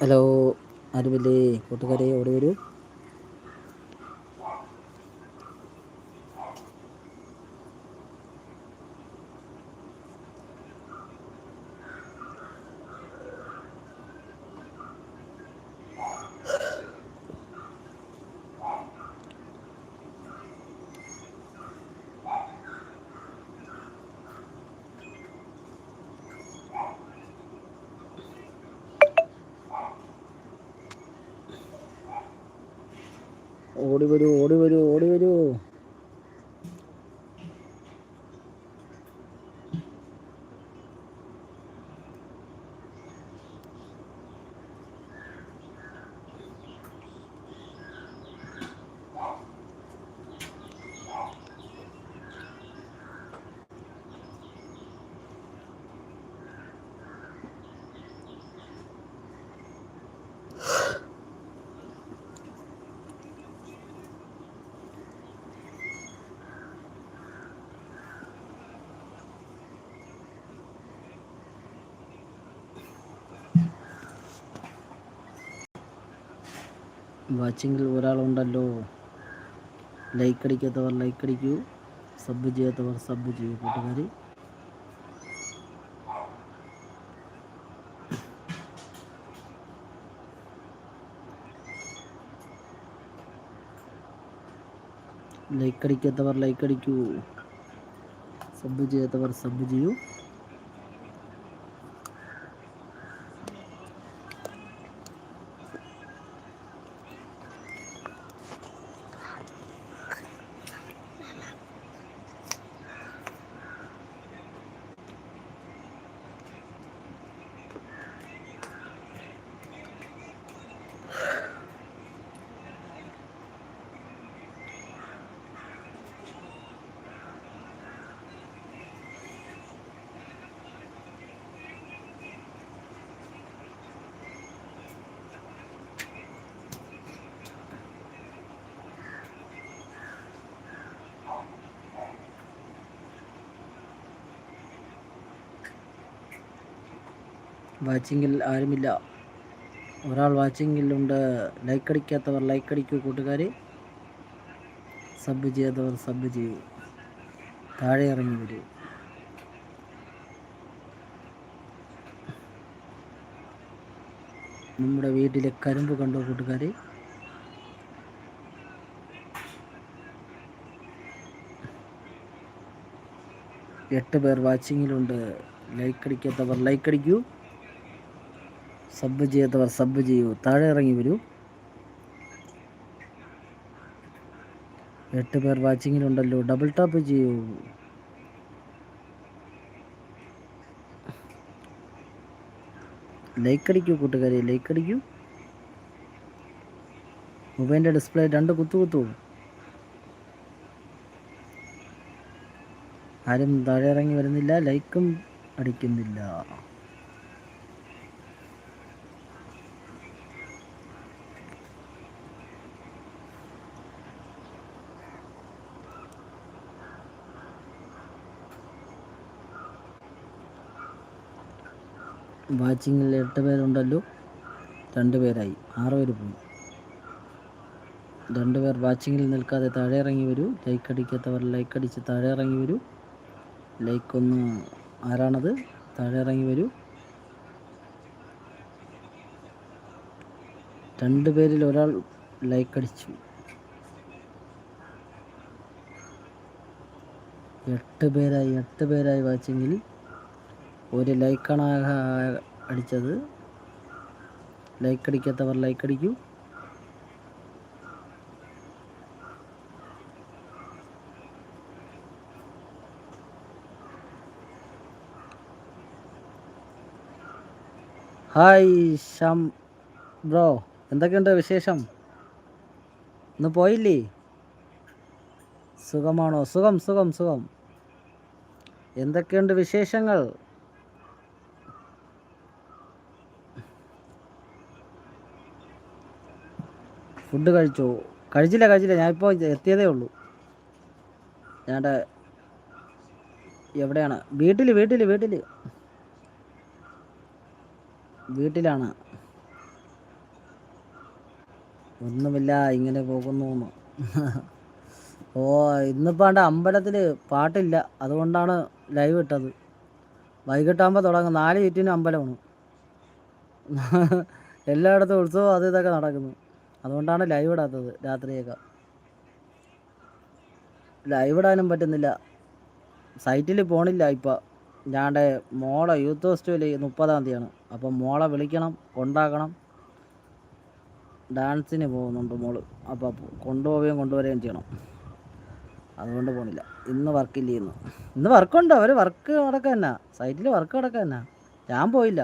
Hello ആരുമില്ലേ കൂട്ടുകാരെ ഓടി വരൂ ഓടി വരൂ ഓടി വരൂ ഓടി വരൂ വാച്ചിങ്ങിൽ ഒരാളുണ്ടല്ലോ ലൈക്ക് അടിക്കാത്തവർ ലൈക്ക് അടിക്കൂ സബ് ചെയ്യാത്തവർ സബ് ചെയ്യൂ കൂട്ടുകാർ ലൈക്ക് അടിക്കാത്തവർ ലൈക്ക് അടിക്കൂ സബ് ചെയ്യാത്തവർ സബ് ചെയ്യൂ വാച്ചിങ്ങിൽ ആരുമില്ല. ഒരാൾ വാച്ചിങ്ങിലുണ്ട്. ലൈക്ക് അടിക്കാത്തവർ ലൈക്ക് അടിക്കൂ കൂട്ടുകാർ സബ് ചെയ്യാത്തവർ സബ് ചെയ്യൂ. താഴെ ഇറങ്ങി വരൂ. നമ്മുടെ വീട്ടിലെ കരിമ്പ് കണ്ടോ കൂട്ടുകാർ എട്ട് പേർ വാച്ചിങ്ങിലുണ്ട്. ലൈക്ക് അടിക്കാത്തവർ ലൈക്ക് അടിക്കൂ സബ് ചെയ്യാത്തവർ സബ് ചെയ്യൂ. താഴെ ഇറങ്ങി വരൂ. എട്ട് പേർ വാച്ചിങ്ങിലുണ്ടല്ലോ. ഡബിൾ ടാപ്പ് ചെയ്യൂ. ലൈക്ക് അടിക്കൂ കൂട്ടുകാരെ. ലൈക്ക് അടിക്കൂ. മൊബൈലിന്റെ ഡിസ്പ്ലേ രണ്ട് കുത്തു കുത്തു. ആരും താഴെ ഇറങ്ങി വരുന്നില്ല. ലൈക്കും അടിക്കുന്നില്ല. വാച്ചിങ്ങിൽ എട്ട് പേരുണ്ടല്ലോ. രണ്ട് പേരായി. ആറ് പേര് പോയി. രണ്ട് പേർ വാച്ചിങ്ങിൽ നിൽക്കാതെ താഴെ ഇറങ്ങി വരൂ. ലൈക്ക് അടിക്കാത്തവർ ലൈക്ക് അടിച്ച് താഴെ ഇറങ്ങി വരൂ. ലൈക്ക് ഒന്ന് ആരാണത്? താഴെ ഇറങ്ങി വരൂ. രണ്ട് പേരിൽ ഒരാൾ ലൈക്ക് അടിച്ചു. എട്ട് പേരായി എട്ട് പേരായി വാച്ചിങ്ങിൽ. ഒരു ലൈക്കാണ് അടിച്ചത്. ലൈക്ക് അടിക്കാത്തവർ ലൈക്ക് അടിക്കൂ ഹായ് ശ്യാം ബ്രോ എന്തൊക്കെയുണ്ട് വിശേഷം? ഇന്ന് പോയില്ലേ? സുഖമാണോ? സുഖം സുഖം സുഖം. എന്തൊക്കെയുണ്ട് വിശേഷങ്ങൾ? ഫുഡ് കഴിച്ചോ. കഴിച്ചില്ല കഴിച്ചില്ല. ഞാനിപ്പോൾ എത്തിയതേ ഉള്ളൂ. ഞാൻ എവിടെയാണ്? വീട്ടിൽ വീട്ടിൽ വീട്ടിൽ വീട്ടിലാണ്. ഒന്നുമില്ല ഇങ്ങനെ പോകുന്നു. ഓ ഇന്നിപ്പോൾ എന്റെ അമ്പലത്തിൽ പാട്ടില്ല. അതുകൊണ്ടാണ് ലൈവ് ഇട്ടത്. വൈകിട്ടാകുമ്പോൾ തുടങ്ങും. നാല് ചുറ്റിനും അമ്പലമാണ്. എല്ലായിടത്തും ഉത്സവം അത് ഇതൊക്കെ നടക്കുന്നു. അതുകൊണ്ടാണ് ലൈവ് ഇടാത്തത് രാത്രിയൊക്കെ. ലൈവ് ഇടാനും പറ്റുന്നില്ല. സൈറ്റിൽ പോണില്ല ഇപ്പം. ഞാന്റെ മോളെ യൂത്ത് ഫെസ്റ്റിവൽ മുപ്പതാം തീയതിയാണ്. അപ്പം മോളെ വിളിക്കണം കൊണ്ടാക്കണം. ഡാൻസിന് പോകുന്നുണ്ട് മോൾ. അപ്പോൾ കൊണ്ടുപോവുകയും കൊണ്ടുവരികയും ചെയ്യണം. അതുകൊണ്ട് പോണില്ല. ഇന്ന് വർക്കില്ല ഇന്ന്. ഇന്ന് വർക്കുണ്ട് അവർ വർക്ക് നടക്കുക തന്നെ സൈറ്റിൽ വർക്ക് നടക്കുക തന്നെ ഞാൻ പോയില്ല.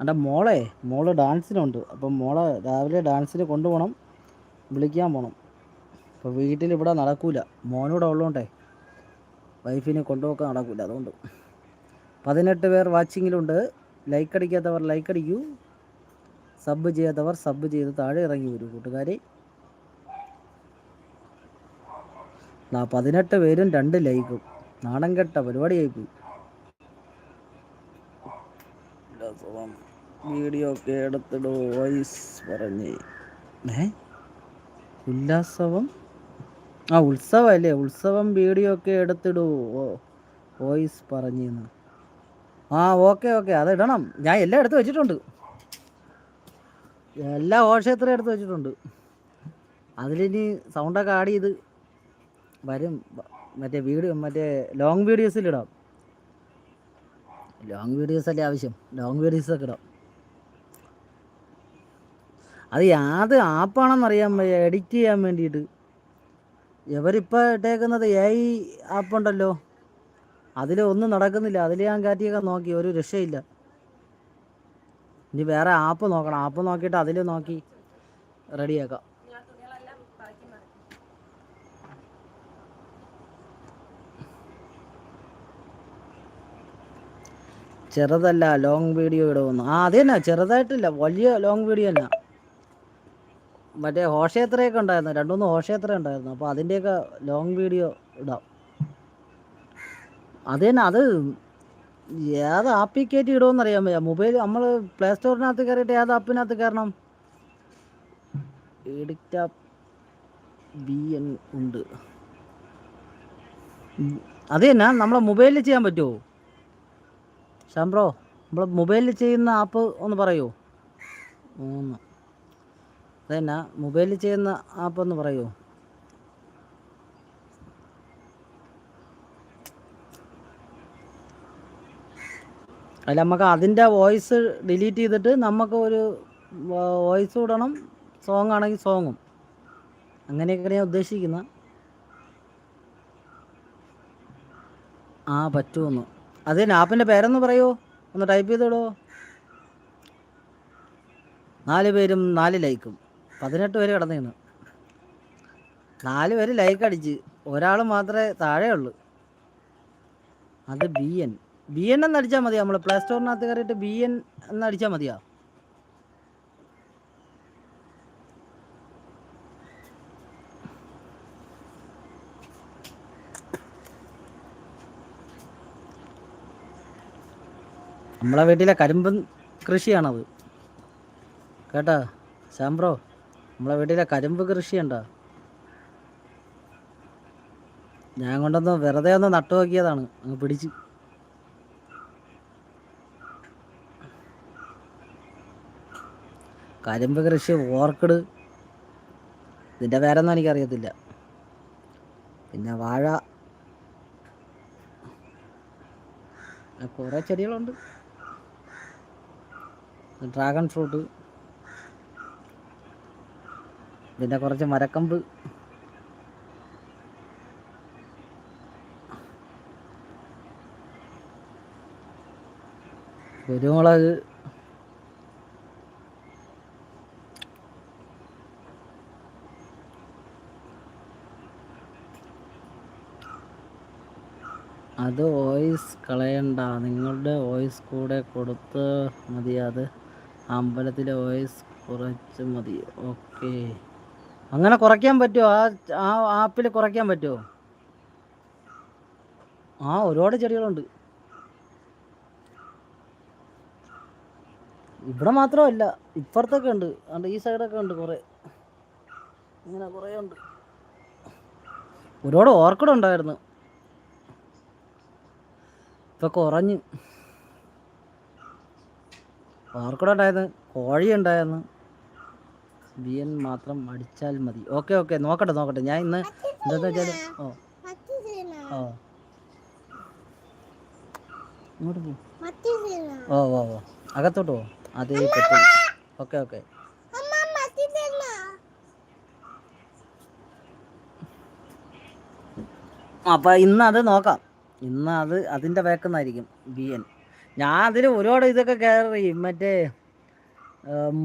എന്റെ മോളെ മോൾ ഡാൻസിനുണ്ട്. അപ്പം മോളെ രാവിലെ ഡാൻസിന് കൊണ്ടുപോകണം വിളിക്കാൻ പോകണം അപ്പോൾ വീട്ടിൽ ഇവിടെ നടക്കൂല. മോനൂടെ ഉള്ളതുകൊണ്ടേ വൈഫിനെ കൊണ്ടുപോക്കാൻ നടക്കൂല അതുകൊണ്ട്. പതിനെട്ട് പേർ വാച്ചിങ്ങിലുണ്ട്. ലൈക്ക് അടിക്കാത്തവർ ലൈക്ക് അടിക്കൂ. സബ് ചെയ്യാത്തവർ സബ് ചെയ്ത് താഴെ ഇറങ്ങി വരൂ കൂട്ടുകാരെ. പതിനെട്ട് പേരും രണ്ട് ലൈക്കും. നാണം കെട്ട പരിപാടിയായി പോയി വീഡിയോ ഒക്കെ എടുത്തിടോ വോയിസ് പറഞ്ഞ്. ഏ? ഉല്ലാസവം? ആ ഉത്സവം അല്ലേ ഉത്സവം വീഡിയോ ഒക്കെ എടുത്തിടൂ ഓ വോയിസ് പറഞ്ഞിന്ന്. ആ ഓക്കെ ഓക്കെ. അത് ഇടണം. ഞാൻ എല്ലാം എടുത്ത് വെച്ചിട്ടുണ്ട്. എല്ലാ ഓഷേത്രയും എടുത്ത് വെച്ചിട്ടുണ്ട്. അതിലിനി സൗണ്ടൊക്കെ ആഡ് ചെയ്ത് വരും. മറ്റേ വീഡിയോ മറ്റേ ലോങ് വീഡിയോസിലിടാം ലോങ് വീഡിയോസ് അല്ലേ ആവശ്യം? ലോങ് വീഡിയോസൊക്കെ ഇടാം. അത് യാത് ആപ്പാണെന്ന് അറിയാൻ വയ്യ. എഡിറ്റ് ചെയ്യാൻ വേണ്ടിയിട്ട്. ഇവരിപ്പോൾ ഇട്ടേക്കുന്നത് എ ഐ ആപ്പുണ്ടല്ലോ അതിൽ ഒന്നും നടക്കുന്നില്ല. അതിൽ ഞാൻ കാറ്റിയൊക്കെ നോക്കി. ഒരു രക്ഷയില്ല. ഇനി വേറെ ആപ്പ് നോക്കണം. ആപ്പ് നോക്കിയിട്ട് അതിൽ നോക്കി റെഡിയാക്കാം ചെറുതല്ല ലോങ് വീഡിയോ ഇടുമെന്ന് ആ അത് തന്നെ ചെറുതായിട്ടില്ല വലിയ ലോങ് വീഡിയോ തന്നെ മറ്റേ ഹോഷയാത്രയൊക്കെ ഉണ്ടായിരുന്നു രണ്ടുമൂന്ന് ഹോഷയാത്ര ഉണ്ടായിരുന്നു. അപ്പോൾ അതിന്റെയൊക്കെ ലോങ് വീഡിയോ ഇടാം. അത് തന്നെ അത് ഏത് ആപ്പിൽ കയറ്റി ഇടുമെന്ന് അറിയാൻ വയ്യ. മൊബൈൽ നമ്മൾ പ്ലേ സ്റ്റോറിനകത്ത് കയറിയിട്ട് ഏത് ആപ്പിനകത്ത് കയറണം എഡിറ്റ് ആപ്പ് ബി എൻ ഉണ്ട്. അത് തന്നെ നമ്മളെ മൊബൈലിൽ ചെയ്യാൻ പറ്റുമോ ശാംബ്രോ നമ്മൾ മൊബൈലിൽ ചെയ്യുന്ന ആപ്പ് ഒന്ന് പറയൂ. മൂന്ന്. അതന്നെ മൊബൈലിൽ ചെയ്യുന്ന ആപ്പ് ഒന്ന് പറയൂ. അല്ല നമുക്ക് അതിന്റെ വോയിസ് ഡിലീറ്റ് ചെയ്തിട്ട് നമുക്ക് ഒരു വോയിസ് ഇടണം. സോങ് ആണെങ്കിൽ സോങ്ങും അങ്ങനെയൊക്കെയാണ് ഞാൻ ഉദ്ദേശിക്കുന്നത് ആ പറ്റുമെന്ന് അതിന് ആപ്പിന്റെ പേരൊന്ന് പറയൂ? ഒന്ന് ടൈപ്പ് ചെയ്തോളൂ നാല് പേരും നാല് ലൈക്കും പതിനെട്ട് പേര് കിടന്നിരുന്നു നാല് പേര് ലൈക്ക് അടിച്ച്. ഒരാൾ മാത്രമേ താഴെ ഉള്ളൂ. അത് ബി എൻ ബി എൻ എന്ന് അടിച്ചാൽ മതിയോ? നമ്മൾ പ്ലേ സ്റ്റോറിനകത്ത് കയറിയിട്ട് ബി എൻ എന്ന് അടിച്ചാൽ മതിയോ? നമ്മളെ വീട്ടിലെ കരിമ്പൻ കൃഷിയാണത്. കേട്ടാ? ശാംബ്രോ നമ്മളെ വീട്ടിലെ കരിമ്പ് കൃഷിയുണ്ടോ? ഞാൻ കൊണ്ടൊന്ന് വെറുതെ ഒന്ന് നട്ടു നോക്കിയതാണ്. അങ്ങ് പിടിച്ച്. കരിമ്പ് കൃഷി ഓർക്കിഡ്. ഇതിന്റെ പേരൊന്നും എനിക്കറിയത്തില്ല. പിന്നെ വാഴ. കുറേ ചെടികളുണ്ട്. Dragon fruit. പിന്നെ കുറച്ച് മരക്കമ്പ്. കുരുമുളക്. അത് വോയിസ് കളയണ്ട. നിങ്ങളുടെ വോയിസ് കൂടെ കൊടുത്ത് മതി അത്. അമ്പലത്തിലെ വോയിസ് കുറച്ച് മതി. ഓക്കെ. അങ്ങനെ കുറയ്ക്കാൻ പറ്റുമോ? ആ ആ ആപ്പിൽ കുറയ്ക്കാൻ പറ്റുമോ? ആ ഒരുപാട് ചെടികളുണ്ട്. ഇവിടെ മാത്രമല്ല ഇപ്പുറത്തൊക്കെ ഉണ്ട്. അതുകൊണ്ട് ഈ സൈഡൊക്കെ ഉണ്ട് കുറേ. ഇങ്ങനെ കുറേ ഉണ്ട്. ഒരുപാട് ഓർക്കിഡ് ഉണ്ടായിരുന്നു. ഇപ്പൊ കുറഞ്ഞു. ഓർക്കിഡ് ഉണ്ടായിരുന്നു കോഴി ഉണ്ടായിരുന്നു ബിയൻ മാത്രം അടിച്ചാൽ മതി. Okay okay. നോക്കട്ടെ നോക്കട്ടെ. ഞാൻ ഇന്ന് എന്താന്ന് വെച്ചാൽ ഓ. ഓ. ഇങ്ങോട്ട് പോ. ഓ ഓ ഓ. അകത്തോട്ട് പോ. അതേ പറ്റും ഓക്കെ ഓക്കെ. അപ്പം ഇന്ന് അത് നോക്കാം. ഇന്ന് അത് അതിന്റെ വേക്കുന്നായിരിക്കും ബി എൻ ഞാൻ അതിൽ ഒരുപാട് ഇതൊക്കെ കയറി മറ്റേ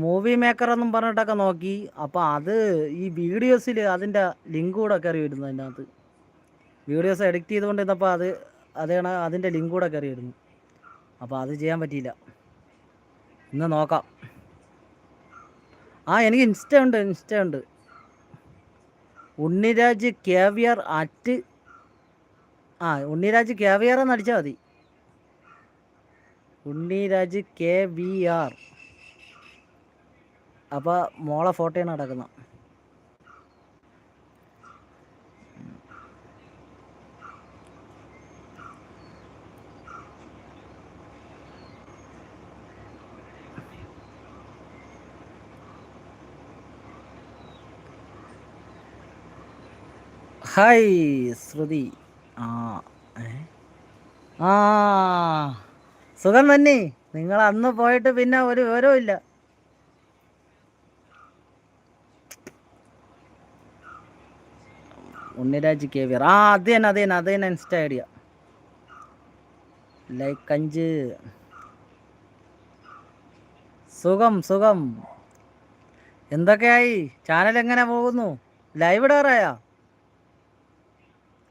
മൂവി മേക്കർ എന്നും പറഞ്ഞിട്ടൊക്കെ നോക്കി. അപ്പോൾ അത് ഈ വീഡിയോസിൽ അതിന്റെ ലിങ്ക് കൂടെ കയറി വരുന്നു അതിനകത്ത്. വീഡിയോസ് എഡിറ്റ് ചെയ്തുകൊണ്ട് ഇരുന്നപ്പോൾ അത് അതാണ് അതിന്റെ ലിങ്ക് കൂടെ കയറി വരുന്നു. അപ്പോൾ അത് ചെയ്യാൻ പറ്റിയില്ല. ഇന്ന് നോക്കാം. ആ എനിക്ക് ഇൻസ്റ്റ ഉണ്ട് ഇൻസ്റ്റ ഉണ്ട്. ഉണ്ണിരാജ് കേവിയർ അറ്റ് ആ ഉണ്ണിരാജ് കേവിയർ എന്ന് അടിച്ചാൽ മതി. Unniraj K V R. അപ്പോൾ മോളെ ഫോട്ടോയാണ് നടക്കുന്നത്. ഹായ് ശ്രുതി. ആ? ആ. സുഖം തന്നെ. നിങ്ങൾ അന്ന് പോയിട്ട് പിന്നെ ഒരു വിവരവും ഇല്ല. ഉണ്ണിരാജ് കെ വിയർ ആ അത് തന്നെ അത് തന്നെ അത് തന്നെ ഇൻസ്റ്റ ഐഡിയ. ലൈക്ക് അഞ്ച് സുഖം സുഖം. എന്തൊക്കെയായി? ചാനൽ എങ്ങനെ പോകുന്നു? ലൈവ് ഇടാറായാ?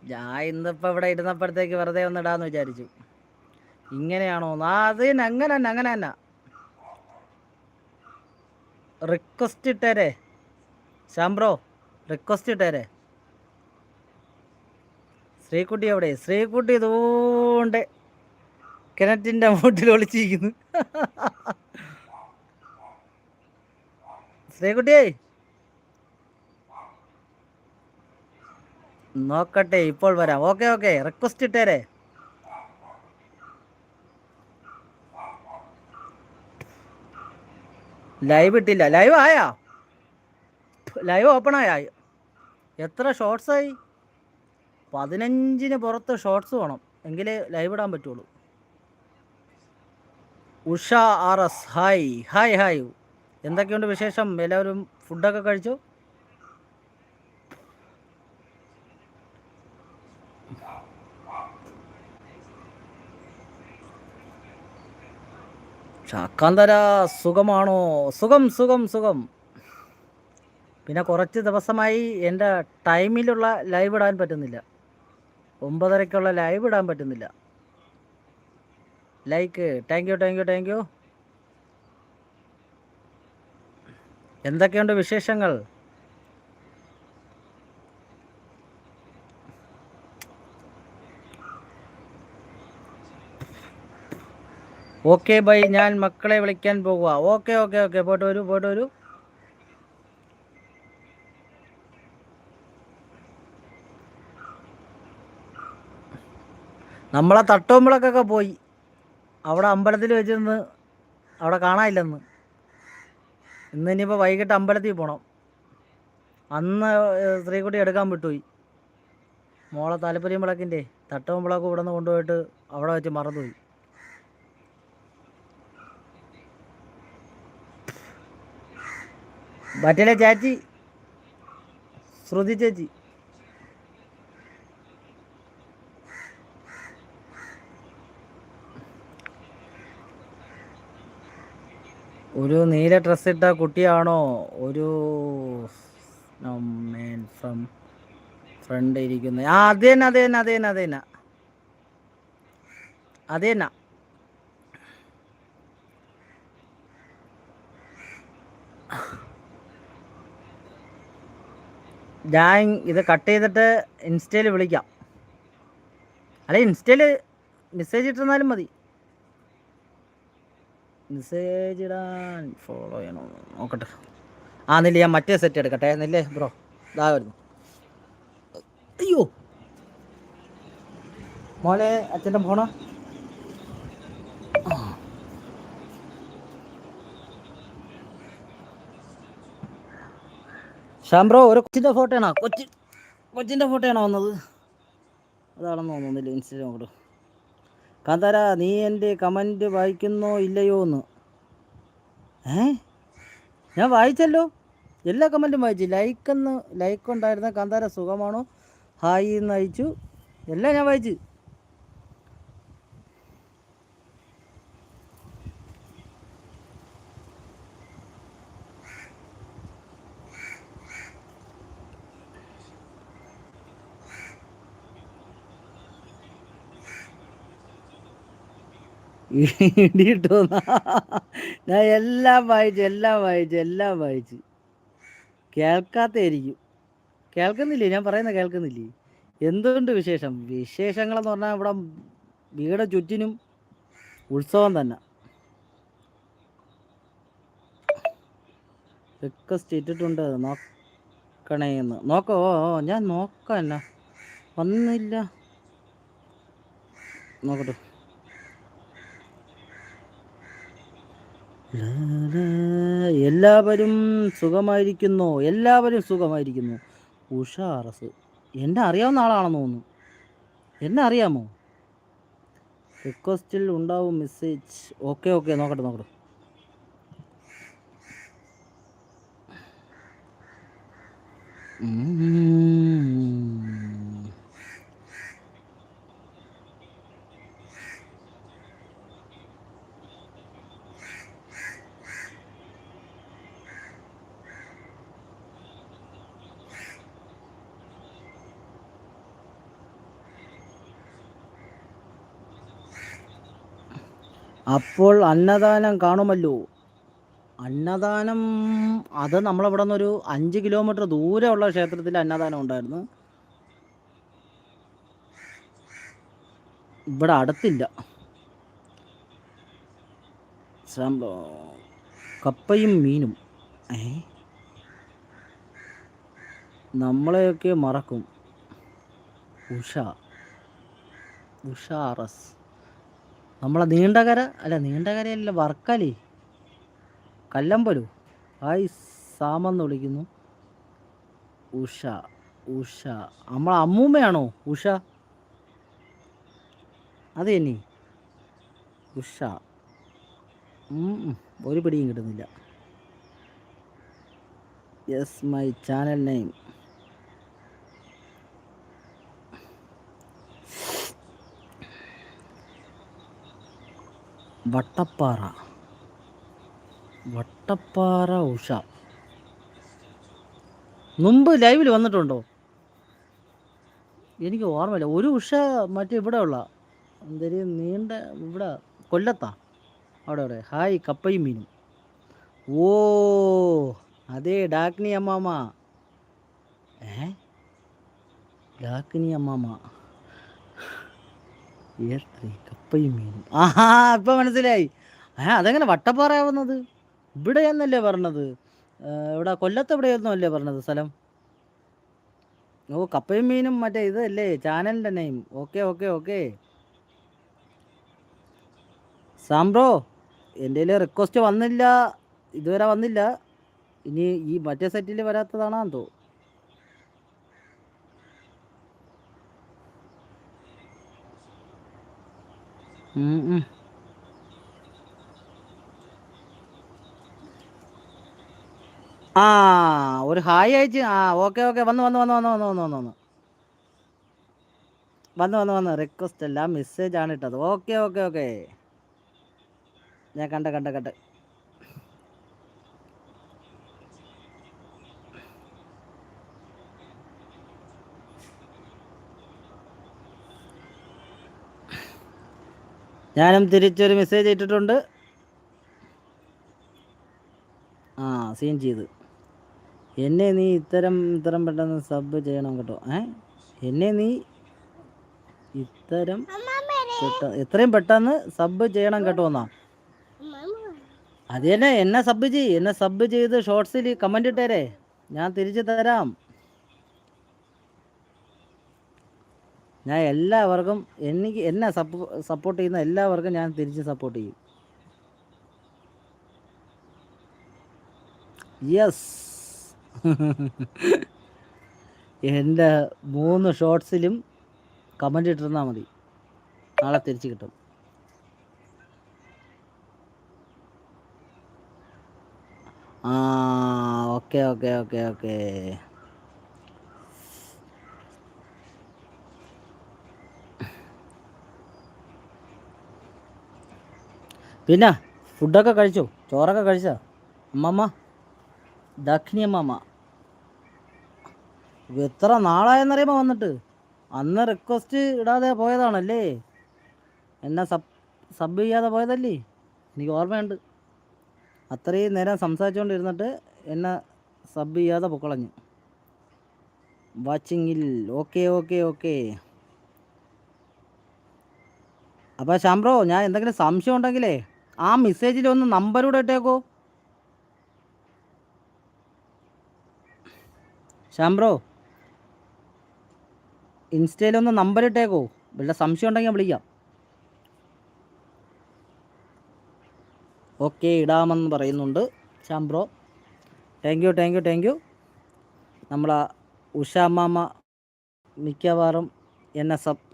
ഞാൻ ഇന്നിപ്പോൾ ഇവിടെ ഇരുന്നപ്പോഴത്തേക്ക് വെറുതെ ഒന്ന് ഇടാന്ന് വിചാരിച്ചു. ഇങ്ങനെയാണോ അത് അങ്ങനെ തന്നെ അങ്ങനെ തന്നെ. റിക്വസ്റ്റ് ഇട്ടേരെ. ശാംബ്രോ റിക്വസ്റ്റ് ഇട്ടേരെ. ശ്രീകുട്ടി എവിടെ? ശ്രീകുട്ടി ഇതുകൊണ്ട് കിണറ്റിന്റെ മൂട്ടിൽ ഒളിച്ചിരിക്കുന്നു. ശ്രീകുട്ടിയേ നോക്കട്ടെ ഇപ്പോൾ വരാം. ഓക്കെ ഓക്കെ റിക്വസ്റ്റ് ഇട്ടേരെ. ലൈവ് ഇട്ടില്ല. ലൈവ് ആയാ? ലൈവ് ഓപ്പൺ ആയാ? എത്ര ഷോർട്സ് ആയി? പതിനഞ്ചിന് പുറത്ത് ഷോർട്സ് വേണം. എങ്കിലേ ലൈവ് ഇടാൻ പറ്റുള്ളൂ. Usha R S. Hi hi hi എന്തൊക്കെയുണ്ട് വിശേഷം? എല്ലാവരും ഫുഡൊക്കെ കഴിച്ചു? ചാക്കാന്തര സുഖമാണോ? സുഖം സുഖം സുഖം. പിന്നെ കുറച്ച് ദിവസമായി എന്റെ ടൈമിലുള്ള ലൈവ് ഇടാൻ പറ്റുന്നില്ല. ഒമ്പതരയ്ക്കുള്ള ലൈവ് ഇടാൻ പറ്റുന്നില്ല. Like thank you thank you thank you എന്തൊക്കെയുണ്ട് വിശേഷങ്ങൾ? ഓക്കെ ബൈ ഞാൻ മക്കളെ വിളിക്കാൻ പോകുക ഓക്കെ ഓക്കെ ഓക്കെ പോട്ട് വരൂ പോട്ട് വരൂ. നമ്മളെ തട്ടോമ്പളക്കൊക്കെ പോയി. അവിടെ അമ്പലത്തിൽ വെച്ചിരുന്ന് അവിടെ കാണാനില്ലെന്ന്. ഇന്ന് ഇനിയിപ്പോൾ വൈകിട്ട് അമ്പലത്തിൽ പോകണം അന്ന് ഏഹ്, സ്ത്രീകുട്ടി എടുക്കാൻ വിട്ടുപോയി. മോളെ താല്പര്യം വിളക്കിന്റെ തട്ടവും വിളക്കും ഇവിടെ നിന്ന് കൊണ്ടുപോയിട്ട് അവിടെ വെച്ച് മറന്നുപോയി. മറ്റേ ചാച്ചി. ശ്രുതി ചേച്ചി. ഒരു നീല ഡ്രസ് ഇട്ട കുട്ടിയാണോ? ഒരു ഫ്രം ഫ്രണ്ട് ഇരിക്കുന്നത്. ആ അത് തന്നെ അത് തന്നെ അത് ഞാൻ ഇത് കട്ട് ചെയ്തിട്ട് ഇൻസ്റ്റയിൽ വിളിക്കാം. അല്ലെ ഇൻസ്റ്റയിൽ മെസ്സേജ് ഇട്ടിരുന്നാലും മതി. മെസ്സേജ് ഇടാൻ ഫോളോ ചെയ്യണോ? നോക്കട്ടെ. ആ നില്ല ഞാൻ മറ്റേ സെറ്റ് എടുക്കട്ടെ. നെല്ലേ ബ്രോ ഇതാ വരുന്നു. അയ്യോ. മോനെ അച്ഛന്റെ ഫോണോ ശ്യാം ബ്രോ ഒരു കൊച്ചിന്റെ ഫോട്ടോ ആണോ കൊച്ചി കൊച്ചിന്റെ ഫോട്ടോ ആണോ വന്നത്? അതാണെന്ന് തോന്നുന്നില്ല ഇൻസ്റ്റഗ്രാം കാന്താര നീ എന്റെ കമന്റ് വായിക്കുന്നോ ഇല്ലയോ എന്ന്? ഏ? ഞാൻ വായിച്ചല്ലോ. എല്ലാ കമന്റും വായിച്ചു. ലൈക്ക് എന്ന് ലൈക്ക് ഉണ്ടായിരുന്ന കാന്താര സുഖമാണോ? ഹായ് എന്ന് അയച്ചു. എല്ലാം ഞാൻ വായിച്ചു. ഇടിയിട്ടു ഞാൻ എല്ലാം വായിച്ചു എല്ലാം വായിച്ചു എല്ലാം വായിച്ചു. കേൾക്കാത്തായിരിക്കും കേൾക്കുന്നില്ലേ? ഞാൻ പറയുന്ന കേൾക്കുന്നില്ലേ? എന്തുകൊണ്ട് വിശേഷം? വിശേഷങ്ങളെന്ന് പറഞ്ഞാൽ ഇവിടെ വീട് ചുറ്റിനും ഉത്സവം തന്നെ. റിക്വസ്റ്റ് ഇട്ടിട്ടുണ്ട് നോക്കണേ എന്ന്. നോക്കോ? ഞാൻ നോക്കാം വന്നില്ല. നോക്കട്ടെ. എല്ലാവരും സുഖമായിരിക്കുന്നു. എല്ലാവരും സുഖമായിരിക്കുന്നു. ഉഷാറസ്. എന്നെ അറിയാവുന്ന ആളാണെന്ന് തോന്നുന്നു. എന്നെ അറിയാമോ? റിക്വസ്റ്റിൽ ഉണ്ടാവും മെസ്സേജ് ഓക്കെ ഓക്കെ നോക്കട്ടെ നോക്കട്ടെ. ഉം. അപ്പോൾ അന്നദാനം കാണുമല്ലോ. അന്നദാനം അത് നമ്മളിവിടെ നിന്നൊരു അഞ്ച് കിലോമീറ്റർ ദൂരെയുള്ള ക്ഷേത്രത്തിൽ അന്നദാനം ഉണ്ടായിരുന്നു. ഇവിടെ അടുത്തില്ല. കപ്പയും മീനും. ഏ? നമ്മളെയൊക്കെ മറക്കും. ഉഷ. ഉഷാറസ്. നമ്മളെ നീണ്ടകര അല്ല നീണ്ടകരയല്ല വർക്കലി. കല്ലമ്പലു. ഹായ് സാമെന്ന് വിളിക്കുന്നു. ഉഷ ഉഷ. നമ്മളെ അമ്മൂമ്മയാണോ ഉഷ? അത് തന്നെ ഉഷ. ഒരു പിടിയും കിട്ടുന്നില്ല. Yes my channel name Vattappara. Vattappara Usha. മുമ്പ് ലൈവിൽ വന്നിട്ടുണ്ടോ? എനിക്ക് ഓർമ്മയില്ല. ഒരു ഉഷ മറ്റേ ഇവിടെ ഉള്ള എന്തൊരു? നീണ്ട ഇവിടെ കൊല്ലത്താ. അവിടെ അവിടെ. ഹായ് കപ്പയും മീനും. ഓ അതെ ഡാക്നി അമ്മാമ. ഏ? ഡാക്നി അമ്മാമ. ഏത്രി കപ്പയും മീനും. ആഹാ ഇപ്പൊ മനസ്സിലായി. ആ അതെങ്ങനെ വട്ടപ്പാറയാവുന്നത്? ഇവിടെ എന്നല്ലേ പറഞ്ഞത് ഇവിടെ കൊല്ലത്ത് എവിടെയൊന്നും അല്ലേ പറഞ്ഞത് സ്ഥലം? ഓ കപ്പയും മീനും മറ്റേ ഇതല്ലേ ചാനലിന്റെ name. Okay okay okay. Sam bro എന്റെ റിക്വസ്റ്റ് വന്നില്ല ഇതുവരെ വന്നില്ല. ഇനി ഈ മറ്റേ സെറ്റിൽ വരാത്തതാണോ തോ ആ ഒരു ഹായ് അയച്ച്. ആ ഓക്കെ ഓക്കെ. വന്ന് വന്ന് വന്ന് വന്ന് വന്ന് വന്ന് വന്ന് വന്ന്. വന്ന് വന്ന് വന്ന്. റിക്വസ്റ്റ് അല്ല മെസ്സേജ് ആണ് ഇട്ടത്. Okay okay okay. ഞാൻ കണ്ട കണ്ട കണ്ട. ഞാനും തിരിച്ചൊരു മെസ്സേജ് ഇട്ടിട്ടുണ്ട്. ആ സീൻ ചെയ്ത്. എന്നെ നീ ഇത്തരം ഇത്തരം പെട്ടെന്ന് സബ് ചെയ്യണം കേട്ടോ. ഏ? എന്നെ നീ ഇത്തരം എത്രയും പെട്ടെന്ന് സബ് ചെയ്യണം കേട്ടോ എന്നാ. അത് തന്നെ എന്നെ സബ് ചെയ്യ്. എന്നെ സബ് ചെയ്ത് ഷോർട്സിൽ കമന്റ് ഇട്ടേരെ. ഞാൻ തിരിച്ചു തരാം. ഞാൻ എല്ലാവർക്കും എനിക്ക് എന്നെ സപ്പോ സപ്പോർട്ട് ചെയ്യുന്ന എല്ലാവർക്കും ഞാൻ തിരിച്ച് സപ്പോർട്ട് ചെയ്യും. യെസ് എന്റെ മൂന്ന് ഷോർട്സിലും കമന്റ് ഇട്ടിരുന്നാൽ മതി. നാളെ തിരിച്ച് കിട്ടും. ആ ഓക്കെ ഓക്കെ ഓക്കെ ഓക്കെ പിന്നെ ഫുഡൊക്കെ കഴിച്ചോ? ചോറൊക്കെ കഴിച്ചോ? അമ്മമ്മ ദക്ഷിണി അമ്മമ്മ. എത്ര നാളായെന്നറിയുമ്പോൾ വന്നിട്ട്? അന്ന് റിക്വസ്റ്റ് ഇടാതെ പോയതാണല്ലേ? എന്നെ സബ് സബ് ചെയ്യാതെ പോയതല്ലേ? എനിക്ക് ഓർമ്മയുണ്ട്. അത്രയും നേരം സംസാരിച്ചുകൊണ്ടിരുന്നിട്ട് എന്നെ സബ് ചെയ്യാതെ പൊക്കളഞ്ഞു. വാച്ചിങ്ങിൽ ഓക്കെ ഓക്കെ ഓക്കെ അപ്പോൾ ശാംബ്രോ ഞാൻ എന്തെങ്കിലും സംശയം ഉണ്ടെങ്കിലേ ആ മെസ്സേജിൽ ഒന്ന് നമ്പരൂടെ ഇട്ടേക്കോ? ശാംബ്രോ ഇൻസ്റ്റയിലൊന്ന് നമ്പർ ഇട്ടേക്കോ? വല്ല സംശയം ഉണ്ടെങ്കിൽ ഞാൻ വിളിക്കാം. ഓക്കെ ഇടാമെന്ന് പറയുന്നുണ്ട് ശാംബ്രോ thank you thank you thank you നമ്മളെ ഉഷ അമ്മാമ്മ മിക്കവാറും എന്നെ സബ്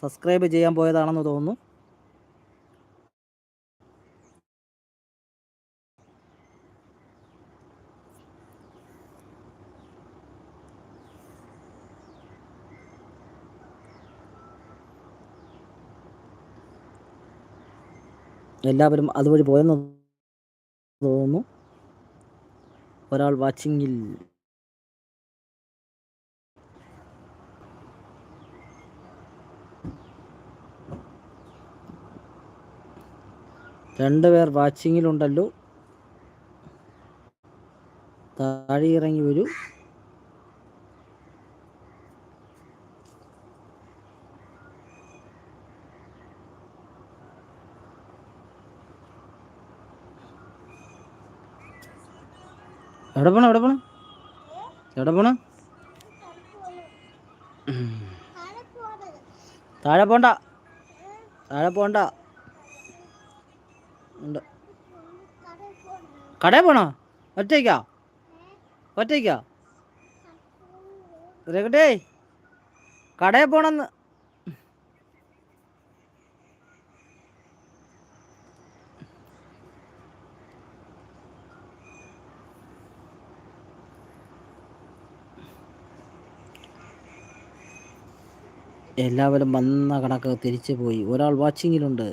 സബ്സ്ക്രൈബ് ചെയ്യാൻ പോയതാണെന്ന് തോന്നുന്നു. എല്ലാവരും അതുവഴി പോയെന്ന് തോന്നുന്നു. ഒരാൾ വാച്ചിങ്ങിൽ രണ്ടുപേർ വാച്ചിങ്ങിലുണ്ടല്ലോ. താഴെ ഇറങ്ങി വരൂ. എവിടെ പോണം? എവിടെ പോണം? എവിടെ പോണം? താഴെ പോണ്ട. താഴെ പോണ്ട. ഉണ്ട്. കടയിൽ പോണോ? ഒറ്റയ്ക്കാ? ഒറ്റയ്ക്കാ? രഘുട്ടേ കടയിൽ പോണെന്ന് എല്ലാവരും വന്ന കണക്ക് തിരിച്ചു പോയി ഒരാൾ വാച്ചിങ്ങിലുണ്ട്